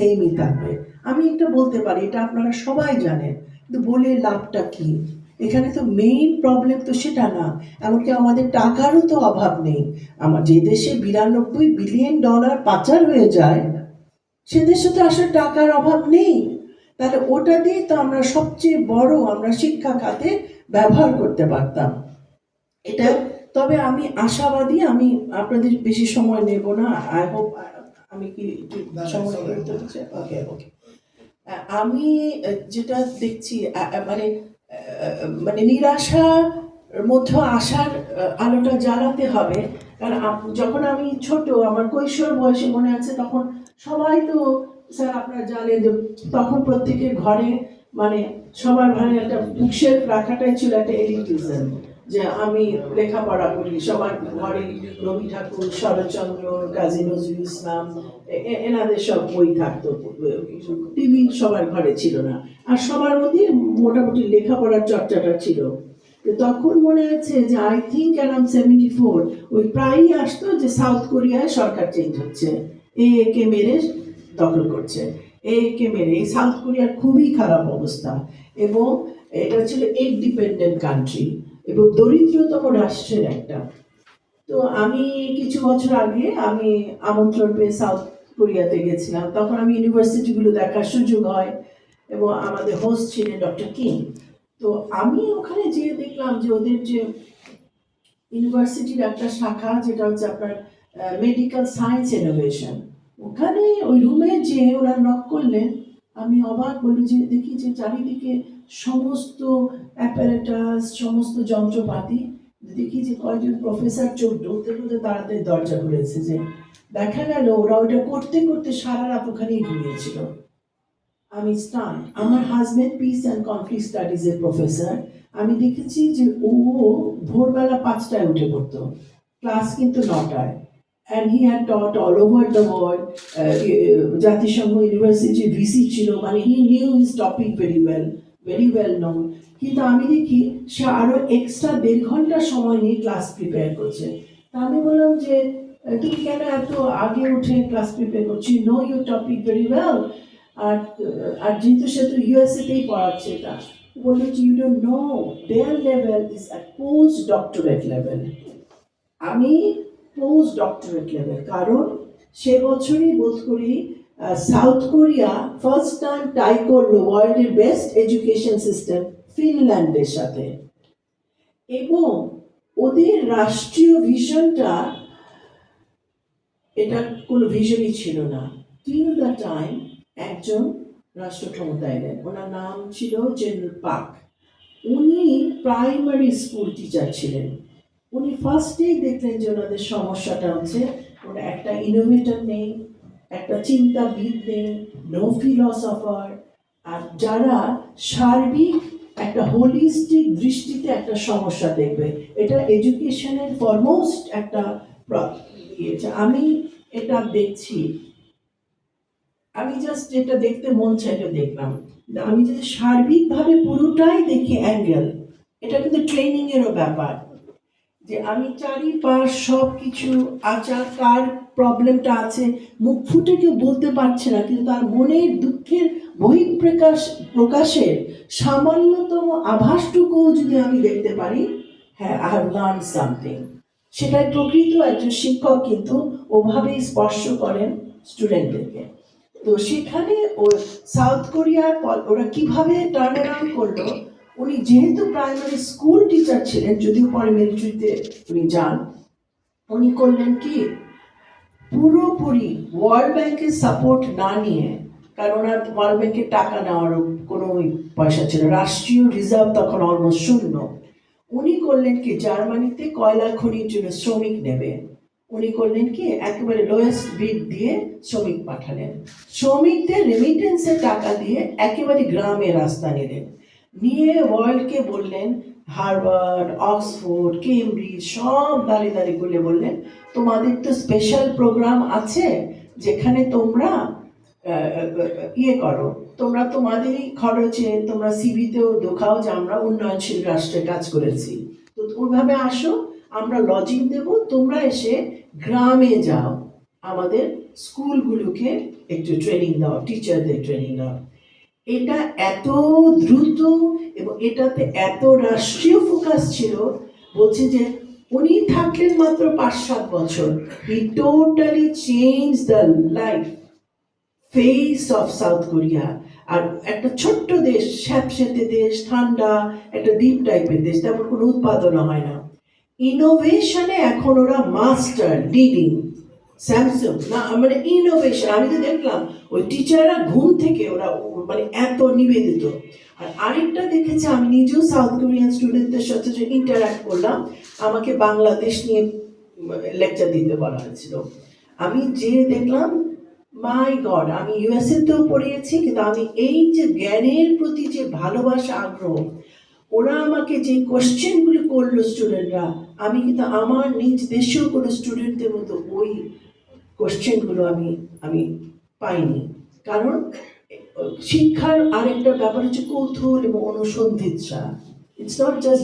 সেমই থাকবে আমি একটা বলতে পারি, এটা আপনারা সবাই জানেন, কিন্তু বলে লাভটা কি? এখানে তো মেইন প্রবলেম তো সেটা না, এমনকি আমাদের টাকারও তো অভাব নেই। আমার যে দেশে বিরানব্বই বিলিয়ন ডলার পাচার হয়ে যায়, সে দেশে তো আসলে টাকার অভাব নেই। তাহলে ওটা দিয়ে তো আমরা সবচেয়ে বড় আমরা শিক্ষা খাতে ব্যবহার করতে পারতাম। এটা, তবে আমি আশাবাদী, আমি আপনাদের বেশি সময় নেব না। আই হোপ আমি কি ওকে ওকে আমি যেটা দেখছি মানে মানে নিরাশার মধ্যে আশার আহ, আলোটা জ্বালাতে হবে। কারণ যখন আমি ছোট আমার কৈশোর বয়সে মনে আছে তখন সবাই তো স্যার আপনারা জানেন যে তখন প্রত্যেকের ঘরে মানে সবার ঘরে একটা বুকশেলফ রাখাটাই ছিল একটা এলিটিজম যে আমি লেখাপড়া করি, সবার ঘরে রবি ঠাকুর, শরৎচন্দ্র, কাজী নজরুল ইসলাম এনাদের সব বই থাকতো, টিভি সবার ঘরে ছিল না। আর সবার মধ্যে মোটামুটি লেখাপড়ার চর্চাটা ছিল। তখন মনে আছে যে I think around seventy four ওই প্রায়ই আসতো যে সাউথ কোরিয়ায় সরকার চেঞ্জ হচ্ছে। এ কে মেরে দখল করছে। এ কে মেরে। এই সাউথ কোরিয়ার খুবই খারাপ অবস্থা। এবং এটা ছিল এক ডিপেন্ডেন্ট কান্ট্রি এবং দরিদ্রতম রাষ্ট্রের একটা। তো আমি কিছু বছর আগে আমি আমন্ত্রণ পেয়ে সাউথ কোরিয়াতে গেছিলাম। তখন আমি ইউনিভার্সিটিগুলো দেখার সুযোগ হয় এবং আমাদের হোস্ট ছিলেন ডক্টর কিং তো আমি ওখানে যেয়ে দেখলাম যে ওদের যে ইউনিভার্সিটির একটা শাখা যেটা হচ্ছে আপনার মেডিকেল সায়েন্স ইনোভেশন ওখানে ওই রুমে যে ওরা নক করলেন আমি অবাক বলি যে দেখি যে চারিদিকে সমস্ত অ্যাপারেটাস সমস্ত যন্ত্রপাতি। দেখি যে কয়েকজন প্রফেসর চোখ ঢুকতে ঢুকতে তাড়াতাড়ি দরজা খুলেছে যে দেখা গেল ওরা ওটা করতে করতে সারা রাত ওখানেই ঘুমিয়েছিল। আমি স্টান আমার husband peace and conflict studies এর প্রফেসর আমি দেখেছি যে ও ভোরবেলা পাঁচটায় উঠে পড়তো। ক্লাস কিন্তু নটায়। And he had taught all over the world জাতিসংঘ ইউনিভার্সিটির ভিসি ছিল। মানে he knew his topic very well very well known কিন্তু আমি দেখি সে আরও এক্সট্রা দেড় ঘণ্টা সময় নিয়ে ক্লাস প্রিপেয়ার করছে। তা আমি বললাম যে তুমি কেন এত আগে উঠে ক্লাস প্রিপেয়ার করছি? Know your topic very well আর আর যেহেতু সে তো ইউএসএতেই পড়াচ্ছে এটা। বলল যে you don't know their level is at post doctorate level আমি পোস্ট ডক্টরেট লেভেল কারণ সে বছরই বোধ করি South Korea first time tie করল ওয়ার্ল্ডের বেস্ট এডুকেশন সিস্টেম ফিনল্যান্ডের সাথে। এবং ওদের রাষ্ট্রীয় ভিশনটা এটা কোনো ভিশনই ছিল না। টিল দ্য টাইম একজন রাষ্ট্র ক্ষমতায় এলেন, ওনার নাম ছিল জেনারেল পাক উনি প্রাইমারি স্কুল টিচার ছিলেন। উনি ফার্স্টেই দেখলেন যে ওনাদের সমস্যাটা হচ্ছে ওরা একটা ইনোভেটর নেই একটা চিন্তাবিদ নেই নো ফিলসফার আর যারা সার্বিক একটা হোলিস্টিক দৃষ্টিতে একটা সমস্যা দেখবে, এটা এডুকেশনের ফরমোস্ট একটা আমি এটা দেখছি। আমি জাস্ট যেটা দেখতে মন চাইলে দেখলাম। আমি যদি সার্বিকভাবে পুরোটাই দেখি অ্যাঙ্গেল এটা কিন্তু ট্রেনিং এরও ব্যাপার। যে আমি চারিপাশ সব কিছু আচার, কার প্রবলেমটা আছে, মুখ ফুটে কেউ বলতে পারছে না, কিন্তু তার মনের দুঃখের বহিঃপ্রকাশ, প্রকাশের সামান্যতম আভাসটুকুও যদি আমি দেখতে পারি হ্যাঁ আই হ্যাভ লার্ন সামথিং সেটাই প্রকৃত একজন শিক্ষক কিন্তু ওভাবেই স্পর্শ করেন স্টুডেন্টদেরকে তো সেখানে ও সাউথ কোরিয়ার ওরা কীভাবে টার্ন করল উনি যেহেতু প্রাইমারি স্কুল টিচার ছিলেন, যদিও পরে মিলিটারিতে উনি যান, উনি করলেন কি? পুরোপুরি ওয়ার্ল্ড ব্যাংকের সাপোর্ট না নিয়ে, কারণ ওনার ওয়ার্ল্ড ব্যাংকের টাকা নেওয়ার কোনো পয়সা ছিল রাষ্ট্রীয় রিজার্ভ তখন অলমোস্ট শূন্য। উনি করলেন কি? জার্মানিতে কয়লা খনির জন্য শ্রমিক নেবে। উনি করলেন কি? একেবারে লোয়েস্ট বিড দিয়ে শ্রমিক পাঠালেন। শ্রমিকদের রেমিটেন্সের টাকা দিয়ে একেবারে গ্রামে রাস্তা নিলেন। নিয়ে ওয়ার্ল্ডকে বললেন, হার্ভার্ড, অক্সফোর্ড, কেমব্রিজ, সব দাঁড়িয়ে দাঁড়িয়ে গুলে বললেন, তোমাদের তো স্পেশাল প্রোগ্রাম আছে যেখানে তোমরা ইয়ে করো। তোমরা তোমাদেরই খরচে, তোমরা সিভিতেও দেখাও যে আমরা উন্নয়নশীল রাষ্ট্রে কাজ করেছি। তো ওইভাবে আসো, আমরা লজিং দেব, তোমরা এসে গ্রামে যাও। আমাদের স্কুলগুলোকে একটু ট্রেনিং দেওয়া টিচারদের ট্রেনিং দেওয়া এটা এত দ্রুত এবং এটাতে এত রাষ্ট্রীয় ফোকাস ছিল, বলছে যে উনি থাকলেন মাত্র পাঁচ সাত বছর। He totally change the life face of South Korea আর একটা ছোট্ট দেশ স্যাঁতস্যাঁতে দেশ, ঠান্ডা, একটা দ্বীপ টাইপের দেশ, তেমন কোনো উৎপাদন হয় না। ইনোভেশনে এখন ওরা মাস্টার লিডিং স্যামসাং না মানে ইনোভেশন আমি তো দেখলাম, ওই টিচাররা ঘুম থেকে ওরা মানে এত নিবেদিত। আর আরেকটা দেখেছি, আমি নিজেও সাউথ কোরিয়ান স্টুডেন্টদের সাথে যে ইন্টারাক্ট করলাম, আমাকে বাংলাদেশ নিয়ে লেকচার দিতে বলা হয়েছিল। আমি যে দেখলাম মাই গড আমি ইউএসএ তেও পড়িয়েছি, কিন্তু আমি এই যে জ্ঞানের প্রতি যে ভালোবাসা, আগ্রহ, ওরা আমাকে যে কোশ্চেনগুলো করল স্টুডেন্টরা আমি কিন্তু আমার নিজ দেশেও কোনো স্টুডেন্টদের মতো ওই কোশ্চেনগুলো আমি আমি পাইনি। কারণ, শিক্ষার আরেকটা ব্যাপার হচ্ছে কৌতূহল এবং অনুসন্ধিৎসা। It's not just